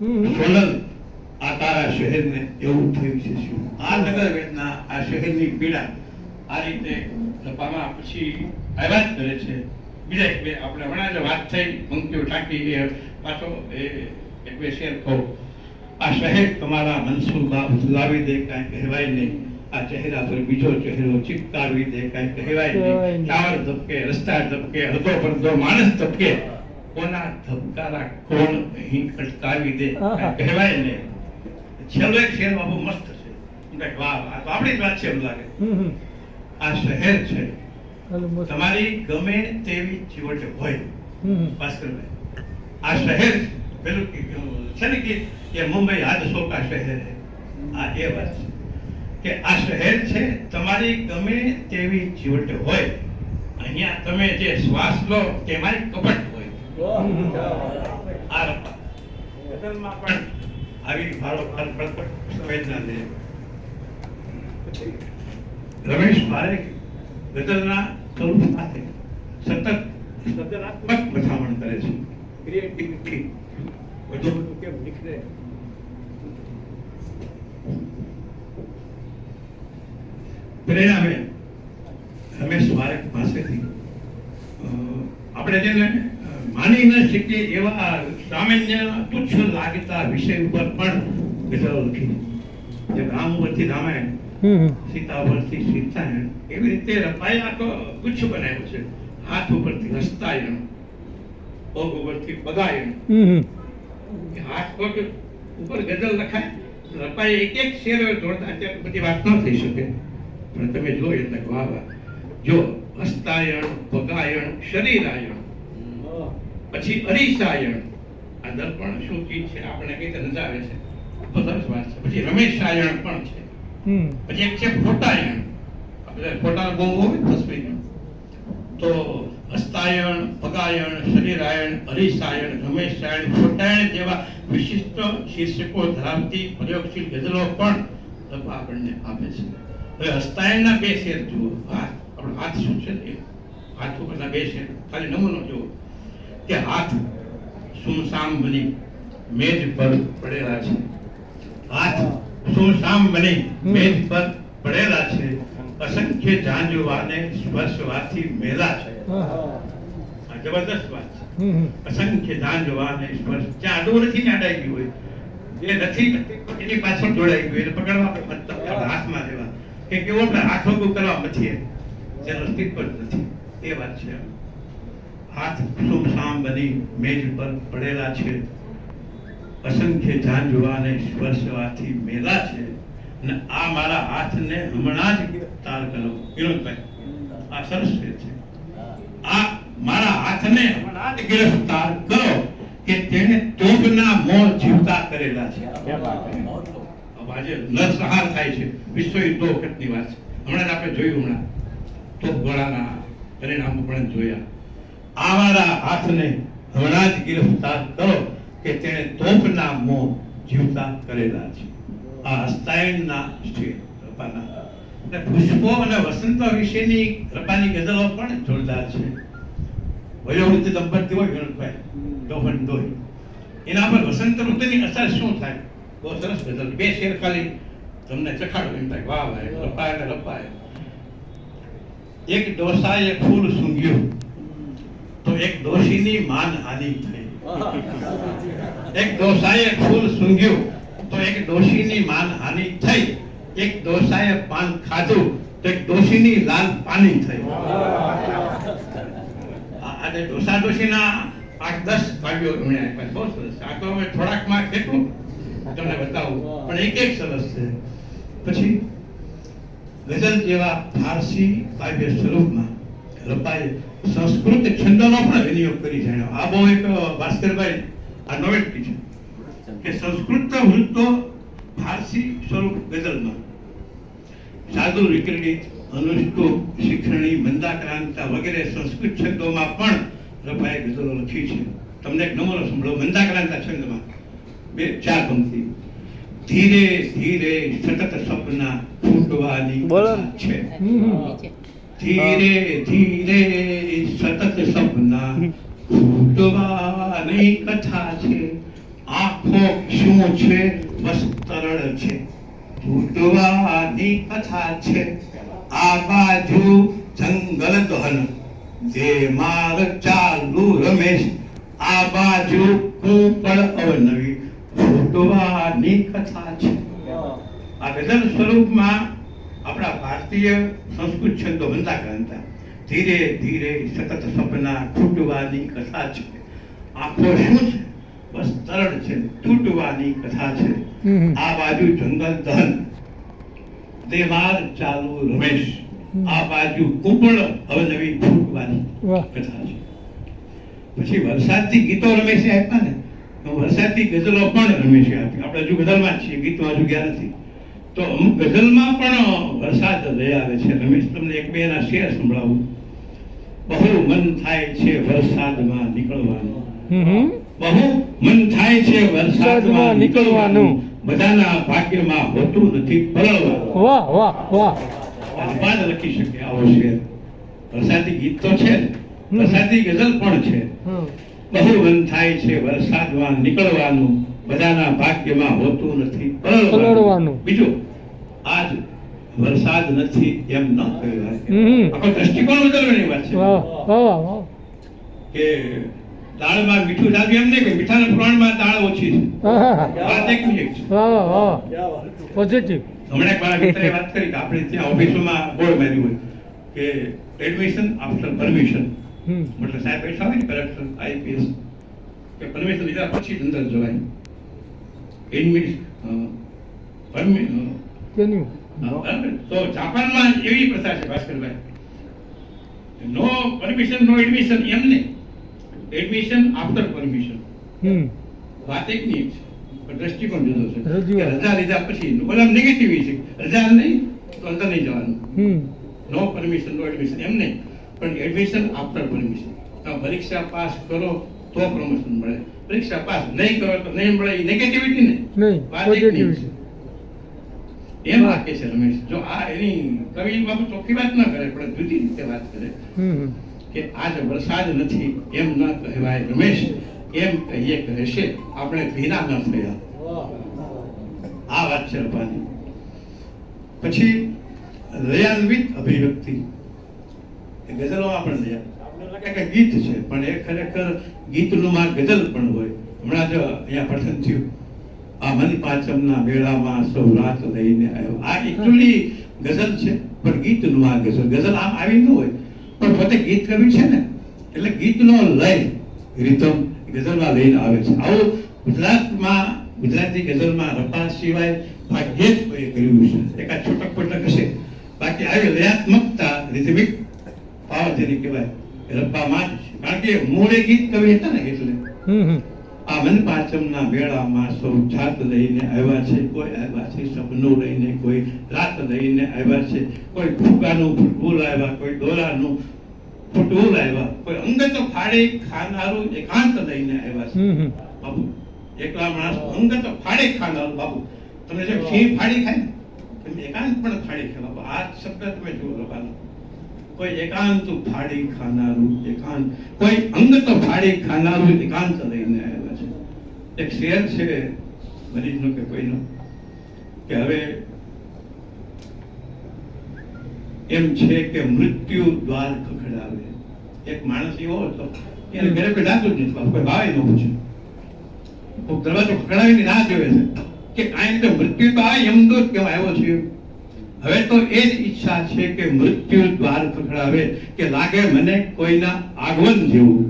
હમ. આ તારા શહેરને એવું થયું છે શું? આ નગર વેદના આ શહેરની પીડા આ રીતે સભામાં પછી આવ્યા જ કરે છે. બીજા એક બે આપણે હમણાં જ વાત થઈ પંક્તિઓ ટાંકી એ પાછો એ એક બે શેર કહું. આ શહેર તમારા મનસુબા ઉદલાવી દે કાંઈ કહેવાય નહીં. આ ચહેરા પર બીજો ચહેરો ચિપકાવી દે કાંઈ કહેવાય નહીં. ટાવર ધબકે રસ્તા ધબકે હતો પડધો માણસ ધબકે. કોના ધબકારા કોણ અહીં ખટકાવી દે કહેવાય ને. છેલ્લે શેર બાબુ મસ્ત છે. વાહ વાહ. આપણી વાત છે એમ લાગે. આ શહેર છે. તમારી ગમે તેવી ચીવટ હોય ભાસ્કરભાઈ આ શહેર પેલું છે ને કે એ મુંબઈ આજ સોકા શહેર છે. આ એ વાત છે. કે આ શહેર છે તમારી ગમે તેવી ચીવટ હોય અહીંયા તમે જે શ્વાસ લો તે મારી કપટ આ રપા. પણ આવી ભારો ભાર સંવેદના લે રમેશ પારેખ ગઝલના સ્વરૂપ સાથે સતત સર્જનાત્મક મથામણ કરે છે ક્રિએટિવિટી વધુ બધું કેમ નીકળે પરિણામે રમેશ પારેખ પાસેથી આપણે જેને અ, માની ન શકે એવા સામાન્ય તુચ્છ લાગતા વિષય ઉપર પણ ગઝલો લખી જે રામ પરથી રામાયણ. સીતા પરથી સીતાયણ એવી રીતે રપાઈ આખો ગુચ્છ બનાવ્યો છે. હાથ ઉપરથી હસ્તાયણ પગ ઉપરથી. કે હાથ પગ ઉપર ગઝલ લખાય રપાઈ એક એક શેર જોડતા અત્યારે બધી વાત ન થઈ શકે. પણ તમે જો એટલે વાહ વાહ. જો હસ્તાયણ પગાયણ શરીરાયણ. પછી અરીસાયણ. આ દર્પણ શું ચીજ છે? આપણે કઈ રીતે નજાવે છે. સરસ વાત છે. પછી રમેશાયણ પણ છે. પછી એક છે ફોટાયણ આપણે ફોટા બહુ હોય તસવીર તો હસ્તાયણ પગાયણ શરીરાયણ હરિસાયણ રમેશાયણ ફોટાયણ જેવા વિશિષ્ટ શીર્ષકો ધરાવતી પ્રયોગશીલ ગઝલો પણ આપણને આપે છે. હવે હસ્તાયણના બે શેર જુઓ. હાથ. આપણો હાથ શું છે? એ હાથ ઉપરના બે શેર. ખાલી નમૂનો જુઓ. કે હાથ સુમસામ બની, મેજ પર પડેલા છે. હાથ સુમસામ બની, મેજ પર પડેલા છે. અસંખ્ય જાંજવાને સ્પર્શવાથી મેલા છે. જબરદસ્ત વાત છે. અસંખ્ય જાંજવાને સ્પર્શ જ્યાં આડું નથી ને ગયું હોય. જે નથી, એની પાછળ જોડાઈ ગયું એટલે પકડવા મતલબ હાથમાં લેવા કે કેવો આપણે હાથ કરવા નથી જેનું અસ્તિત્વ નથી. એ વાત છે. હાથ સુમસામ બની મેજ પર પડેલા છે. અસંખ્ય જાંજવાને સ્પર્શવાથી મેલા છે. અને આ મારા હાથને હમણાં જ તાર કરો. વિનોદભાઈ આ સરસ છે. આ મારા હાથને હમણાં જ ગિરફ્તાર કરો કે તેને તોપના મોર જીવતા કરેલા છે. આજે નરસંહાર થાય છે. વિશ્વ યુદ્ધો વખતની વાત છે. હમણાં જ આપણે જોયું હમણાં. તોપ ગોળાના પરિણામો પણ જોયા. આ મારા હાથને હમણાં જ ગિરફ્તાર કરો કે તેણે તોપના મોં જીવતા કરેલા છે. આ હસ્તાયણના છે કૃપાના. અને પુષ્પો અને વસંત વિશેની કૃપાની ગઝલો પણ જોરદાર છે. વયોવૃદ્ધ દંપતી હોય વિનોદભાઈ દોહન દોહી એના પર વસંત ઋતુની અસર શું થાય? બહુ સરસ ગઝલ. બે શેર ખાલી તમને ચખાડો એમ થાય. વાહ વાહ રપાય ને રપાય એક ડોસાએ ફૂલ સૂંઘ્યું. તો એક દોષીની માન હાનિ થઈ એક દોષાએ ફૂલ સૂંઘ્યું, તો એક દોષીની માન હાનિ થઈ. એક દોષાએ પાન ખાધું, તો એક દોષીની લાલ પાની થઈ. અને દોષા દોષીના આઠ દસ કાવ્યો આપ્યા બહુ સરસ. આ તો હવે થોડાકમાં કેટલું તમને બતાવું. પણ એક એક સરસ છે. પછી ગઝલ જેવા ફારસી કાવ્ય સ્વરૂપમાં રપાએ સંસ્કૃત છંદોનો પણ વિનિયોગ કરી જાણ્યો. આ બહુ એક ભાસ્કરભાઈ આ નોવેલ્ટી છે. કે સંસ્કૃત વૃત્તો ફારસી સ્વરૂપ ગઝલમાં. સાધુ વિક્રણી અનુષ્ટુપ શિખરણી મંદાક્રાંતા વગેરે સંસ્કૃત છંદોમાં પણ રપાએ ગઝલો લખી છે. તમને એક નમૂનો સંભળો. મંદાક્રાંતા છંદમાં બે ચાર પંક્તિ. ધીરે ધીરે સતત સપના ફૂટવાની છે. ધીરે ધીરે સતત સપના ફૂટવાની કથા છે. આંખો શું છે? બસ તરળ છે. ફૂટવાની કથા છે. આ બાજુ જંગલ દહન, જે માર ચાલુ રમેશ. આ બાજુ કુપળ અવનવી, ફૂટવાની કથા છે. આ ગઝલ સ્વરૂપમાં આપણા ભારતીય સંસ્કૃત છંદો બનતા ગણતા ધીરે ધીરે સતત સપના ખૂટવાની કથા છે. આખો શું છે? બસ તરણ છે. તૂટવાની કથા છે. આ બાજુ જંગલ દહન. દેવાર ચાલુ રમેશ. આ બાજુ કુપળ અવનવી ફૂટવાની કથા છે. પછી વરસાદથી ગીતો રમેશે આપ્યા ને તો વરસાદથી ગઝલો પણ રમેશે આપી આપણે હજુ ગઝલમાં છીએ. ગીતમાં હજુ ગયા નથી. તો અમુક ગઝલમાં પણ વરસાદ લઈ આવે છે રમેશ તમને એક બે એના શેર સંભળાવું. બહુ મન થાય છે વરસાદમાં નીકળવાનું. બહુ મન થાય છે વરસાદમાં નીકળવાનું. બધાના ભાગ્યમાં હોતું નથી પરળવાનું વાહ વાહ વાહ. અનુવાદ લખી શકે આવો શેર. વરસાદી ગીત તો છે. વરસાદી ગઝલ પણ છે. હમ. બહુ મન થાય છે વરસાદમાં નીકળવાનું બધાના ભાગ્યમાં હોતું નથી. પલળવાનું. બીજું આજ વરસાદ નથી એમ ન કહેવાય. આખો દ્રષ્ટિકોણ બદલવાની વાત છે. કે દાળમાં મીઠું જાજુ એમ નહીં કે મીઠાના પ્રમાણમાં દાળ ઓછી છે. વાત એક ની એક છે. વાહ વાહ પોઝિટિવ હમણાં એક મારા મિત્રએ વાત કરી કે આપણે ત્યાં ઓફિસોમાં બોર્ડ માર્યું હોય કે એડમિશન આફ્ટર પરમિશન મતલબ સાહેબ બેઠા હોય ને કલેક્ટર આઈપીએસ કે પરમિશન લીધા પછી જ અંદર જવાય. એડમિટ પરમિશન તો જાપાનમાં એવી પ્રથા છે Bhaskarbhai. No permission no admission એમ નહીં. એડમિશન આફ્ટર પરમિશન વાત એક ની છે. દ્રષ્ટિકોણ જુદો છે. રજા લીધા પછી બધા નેગેટિવ છે. રજા નહીં તો અંદર નહીં જવાનું. નો પરમિશન નો એડમિશન એમ નહીં. પણ એડમિશન આફ્ટર પરમિશન પરીક્ષા પાસ કરો તો પ્રમોશન મળે. પરીક્ષા પાસ નહીં કરો તો નહીં મળે નેગેટિવિટી ને? નહીં વાત એક પોઝિટિવ નહીં છે એમ વાક્ય છે રમેશ. જો આ એની કવિ બાબુ ચોખ્ખી વાત ન કરે પણ જુદી રીતે વાત કરે કે આજ વરસાદ નથી એમ ન કહેવાય રમેશ. એમ કહીએ કહેશે આપણે ભીના ન થયા. આ વાત છે રબાની પછી દયાન્વિત અભિવ્યક્તિ. એ દયા લાગે કે ગીત છે, પણ એ ખરેખર ગીતનું માં ગઝલ પણ હોય. હમણાં જ અહીંયા પઠન થયું. આ મન પાંચમના મેળામાં સૌ રાત લઈને આવ્યો. આ એકચ્યુઅલી ગઝલ છે, પણ ગીતનું આ ગઝલ ગઝલ આમ આવી ન હોય, પણ પોતે ગીત કવિ છે ને, એટલે ગીતનો લય રીતમ ગઝલમાં લઈને આવે છે. આવું ગુજરાતમાં, ગુજરાતી ગઝલમાં રપા સિવાય ભાગ્યે જ કોઈએ કર્યું છે. એકાદ છોટક પટક હશે. બાકી આવી લયાત્મકતા, રિધમિક જેને કહેવાય રપ્પામાં જ છે. કારણ કે મૂળે ગીત કવિ હતા ને એટલે મન પાંચમના મેળામાં સૌ જાત લઈને આવ્યા છે કોઈ આવ્યા છે સપનું લઈને કોઈ રાત લઈને આવ્યા છે કોઈ ભૂકાનું ફૂટબોલ આવ્યા કોઈ દોરાનું ફૂટબોલ આવ્યા કોઈ અંગત ફાળે ખાનારું એકાંત લઈને આવ્યા છે. બાબુ એકલા માણસ અંગત ફાડે ખાનારું બાબુ તમે જે સિંહ ફાડી ખાય ને એકાંત પણ ફાળી ખાય. બાબુ આ શબ્દ તમે જુઓ લબાનો કોઈ એકાંત ફાડી ખાનારું એકાંત, કોઈ અંગત ફાડી ખાનારું એકાંત લઈને આવ્યા છે. એક શેર છે મરીજનો કે કોઈનો, કે હવે એમ છે કે મૃત્યુ દ્વાર ખખડાવે. એક માણસ એવો હતો, એને ઘરે કોઈ જાતું જ નથી કોઈ ભાવે ન પૂછે દરવાજો ખખડાવીને રાહ જોવે છે. કે કાંઈ રીતે મૃત્યુ તો આ યમદૂત કેવા આવ્યો છે. હવે તો એ જ ઈચ્છા છે કે મૃત્યુ દ્વાર ખખડાવે કે લાગે મને કોઈના આગમન જેવું.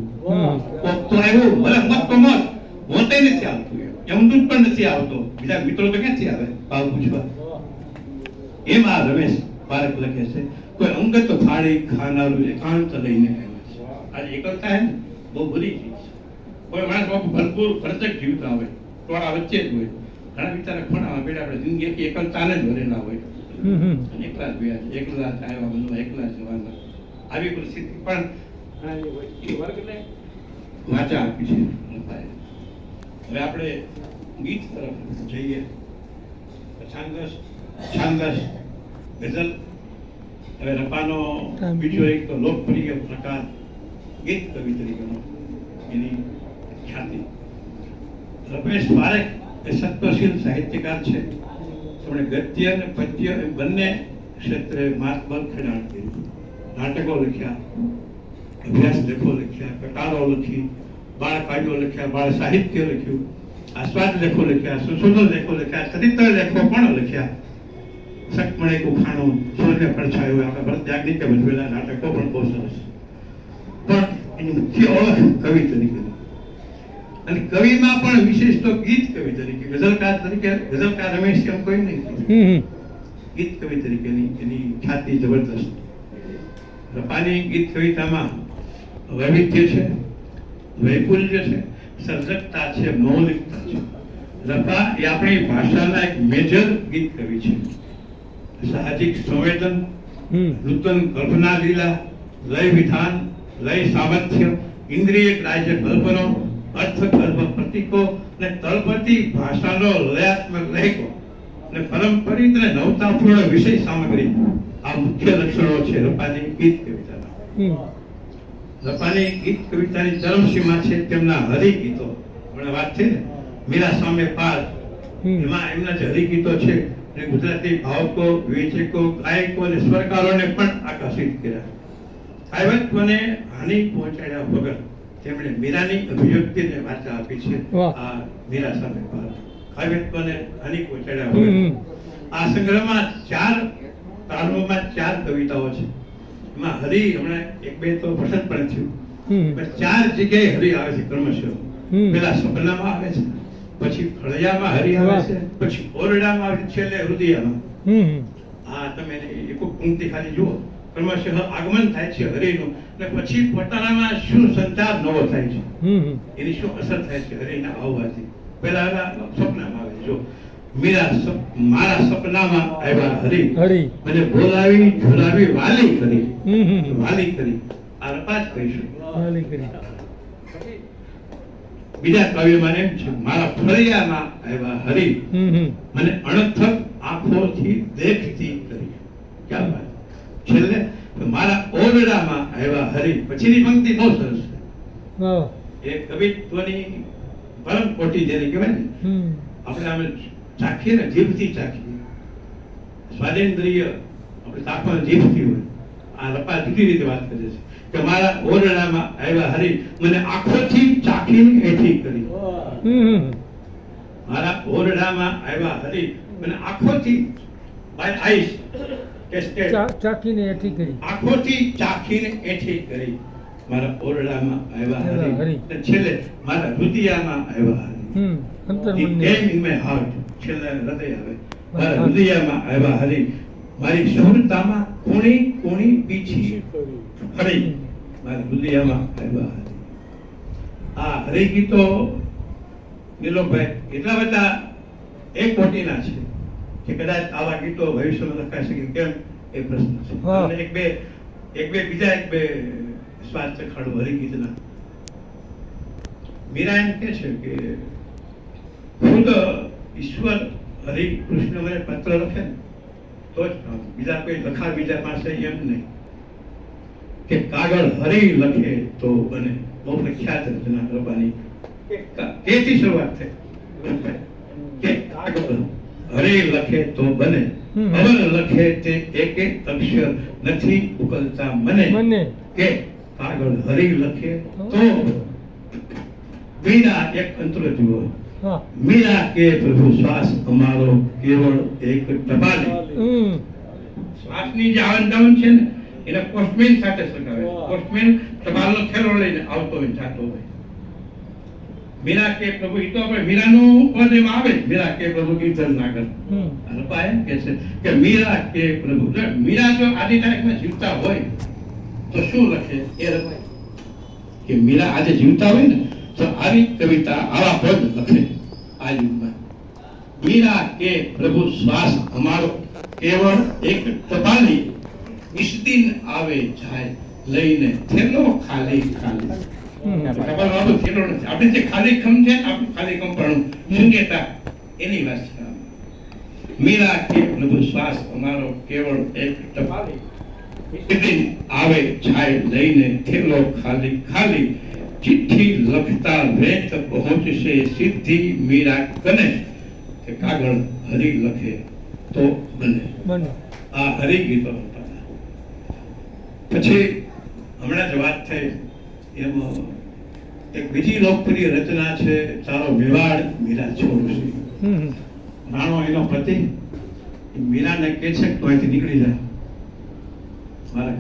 કોક તો આવ્યું ભલે મત તો મત મોતે નથી આવતું. યમદૂત પણ નથી આવતો. બીજા મિત્રો તો ક્યાંથી આવે? ભાવ પૂછવા. એમ આ રમેશ પારખ લખે છે કોઈ અંગત ફાળી ખાનારું એકાંત લઈને આવ્યા છે. આજે એકલતા હે ને? બહુ બધી ચીજ છે. કોઈ માણસ ભરપૂર ભરચક જીવતા હોય ટોળા વચ્ચે જ હોય. ઘણા બિચારા ખૂણામાં બેઠા આપણે જિંદગી એકલતાને જ ભરેલા હોય. એકલા જ ગયા છે. એકલા જ આવ્યા એકલા જવાના આવી પરિસ્થિતિ પણ આ એ વૈશ્ય વર્ગને વાચા આપી છે હવે આપણે ગીત તરફ જઈએ. છાંદસ છાંદસ ગઝલ હવે રપાનો બીજો. એક લોકપ્રિય પ્રકાર ગીત કવિ તરીકેનો. એની ખ્યાતિ. રમેશ પારેખ એ સત્વશીલ સાહિત્યકાર છે. તેમણે ગદ્ય અને પદ્ય એ બંને ક્ષેત્રે માતબર ખેડાણ કર્યું. નાટકો લખ્યા, અભ્યાસ લેખો લખ્યા, કટારો લખી, બાળ કાવ્યો લખ્યા, બાળ સાહિત્ય લખ્યું, આસ્વાદ લેખો લખ્યા, સુશોધન લેખો લખ્યા, ચરિત્ર લેખો પણ લખ્યા. સકમણે કુખાણો સૂર્ય પડછાયો, આપણે ભરત યાજ્ઞિકે ભજવેલા નાટકો પણ બહુ સરસ. પણ એની મુખ્ય ઓળખ કવિ તરીકેની અને કવિમાં પણ વિશેષ તો ગીત કવિ તરીકે ગઝલકાર તરીકે ગઝલકાર રમેશ કેમ કોઈ નહીં. ગીત કવિ તરીકેની એની ખ્યાતિ જબરદસ્ત. રપાની ગીત કવિતામાં વૈવિધ્ય છે વૈકુલ્ય છે સર્જકતા છે મૌલિકતા છે. રપા એ આપણી ભાષાના એક મેજર ગીત કવિ છે. સાહજિક સંવેદન નૂતન કલ્પના લીલા લય વિધાન લય સામર્થ્ય ઇન્દ્રિય ગ્રાહ્ય કલ્પનો અર્થગર્ભ પ્રતીકો અને તળપતી ભાષાનો લયાત્મક લહેકો ને પરંપરિત ને નવતાપૂર્ણ વિષય સામગ્રી. આ મુખ્ય લક્ષણો છે રપાની ગીત કવિતાના. રપાની ગીત કવિતાની ચરમસીમા છે તેમના હરિગીતો. હમણાં વાત છે ને? મીરા સામે પાર હમ. એમાં એમના જે હરિગીતો છે એ ગુજરાતી ભાવકો વિવેચકો ગાયકો અને સ્વરકારોને પણ આકર્ષિત કર્યા. કાવ્યત્વને હાનિ પહોંચાડ્યા વગર તેમણે મીરાની અભિવ્યક્તિને વાચા આપી છે. આ મીરા સામે કાવ્યત્વને હાનિ પહોંચાડ્યા હમ. આ સંગ્રહમાં ચાર તાળમાં ચાર કવિતાઓ છે. એમાં હરિ હમણાં એક બે તો વસંત પણ થયું. પણ ચાર જગ્યાએ હરિ આવે છે ક્રમશઃ. પેલા સપનામાં આવે છે પછી ફળિયામાં હરિ આવે છે પછી ઓરડામાં આવે છે છેલ્લે હૃદયામાં આ તમે એક પંક્તિ ખાલી જુઓ. ક્રમશઃ આગમન થાય છે હરિનું. અને પછી પોતાનામાં શું સંચાર નવો થાય છે? એની શું અસર થાય છે હરિના આવવાથી? પહેલા સપનામાં આવે જો મેરા મારા સપનામાં આવ્યા હરી. હરી. મને બોલાવી ઝુલાવી વાલી કરી. વાલી કરી. આ રપાજ કહીશું વાલી કરી. બીજા કવિમાં એમ છે મારા ફળિયામાં આવ્યા હરિ. મને અણથક આંખોથી દેખતી કરી. ક્યાં વાત? છેલ્લે મારા ઓરડામાં આવ્યા હરી પછીની પંક્તિ બહુ સરસ છે. એ કવિત્વની પરમ કોટી જેને કહેવાય ને આપણે આમે ચાખીએ ને જીભથી ચાખીએ. સ્વાદેન્દ્રિય આપણે તાપમાન જીભથી હોય. આ રપા જુદી રીતે વાત કરે છે. કે મારા ઓરડામાં આવ્યા હરિ મને આંખોથી ચાખીને એઠી કરી. મારા ઓરડામાં આવ્યા હરી મને આંખોથી બાય આઈસ ચાખીને એઠી કરી. આંખોથી ચાખીને એઠી કરી. મારા ઓરડામાં આવ્યા હરી. હરી. છેલ્લે મારા હૃદયામાં આવ્યા હરી. અંતર્મનને came in my છેલ્લે હૃદય આવે. મારા heart. આવ્યા હરી. મારી શૂરતામાં કોણી કોણી પીછી હરી. મારા હૃદયમાં આવ્યા હરી. આ હરી ગીતો નીલોભાઈ એટલા બધા એક કોટીના છે. કે કદાચ આવા ગીતો ભવિષ્યમાં લખાઈ શકે કેમ? એ પ્રશ્ન છે. અને એક બે એક બે બીજા એક બે સ્વાદ ચખાડું હરી ગીતના મીરા એમ કે છે કે ખુદ ઈશ્વર હરિ કૃષ્ણ મને પત્ર લખે ને તો જ બીજા કોઈ લખા બીજા પાસે એમ નહીં. કે કાગળ હરિ લખે તો બને. બહુ પ્રખ્યાત રચના કરવાની કે કેથી શરૂઆત થઈ? કે કાગળ. હરિ લખે તો બને. અવર લખે તે એક એક અક્ષર નથી ઉકલતા મને. કે આગળ હરે લખે તો મીરા એક અંતર જુઓ. મીરા કે પ્રભુ શ્વાસ અમારો કેવળ એક ટપાલે. શ્વાસની જે આવન ડાઉન છે ને એને પોસ્ટમેન સાથે સગાવે પોસ્ટમેન ટપાલનો ફેરો લઈને આવતો હોય જાતો હોય. મીરા કે પ્રભુ ઈ તો આપણે મીરાનું પદ એમાં આવે. મીરા કે પ્રભુ કીર્તન ના કર. એમ કે છે કે મીરા કે પ્રભુ. મીરા જો આદિ તારીખમાં જીવતા હોય તો શું લખે? એ રમાય કે મીરા આજે જીવતા હોય ને તો આવી કવિતા આવા પદ લખે આ યુગમાં. મીરા કે પ્રભુ શ્વાસ અમારો કેવળ એક ટપાલી નિષ્દિન આવે જાય લઈને થેલો ખાલી ખાલી. હમ. ટપાલ વાળો થેલો નથી આપણે જે ખાલી ખમ છે આપણું ખાલી કંપણું શૂન્યતા એની વાત છે. મીરા કે પ્રભુ શ્વાસ અમારો કેવળ એક ટપાલી. આવે જાય લઈને થેલો ખાલી ખાલી. ચિઠ્ઠી લખતા વેત પહોંચશે સિદ્ધિ મીરા કને. કે કાગળ હરી લખે તો બને. બને. આ હરી ગીતો. હતા પછી હમણાં જ વાત થઈ. એમ એક બીજી લોકપ્રિય રચના છે તારો મેવાડ મીરા છોડશે. રાણો એનો પતિ મીરાને કે છે કે નીકળી જાય મારા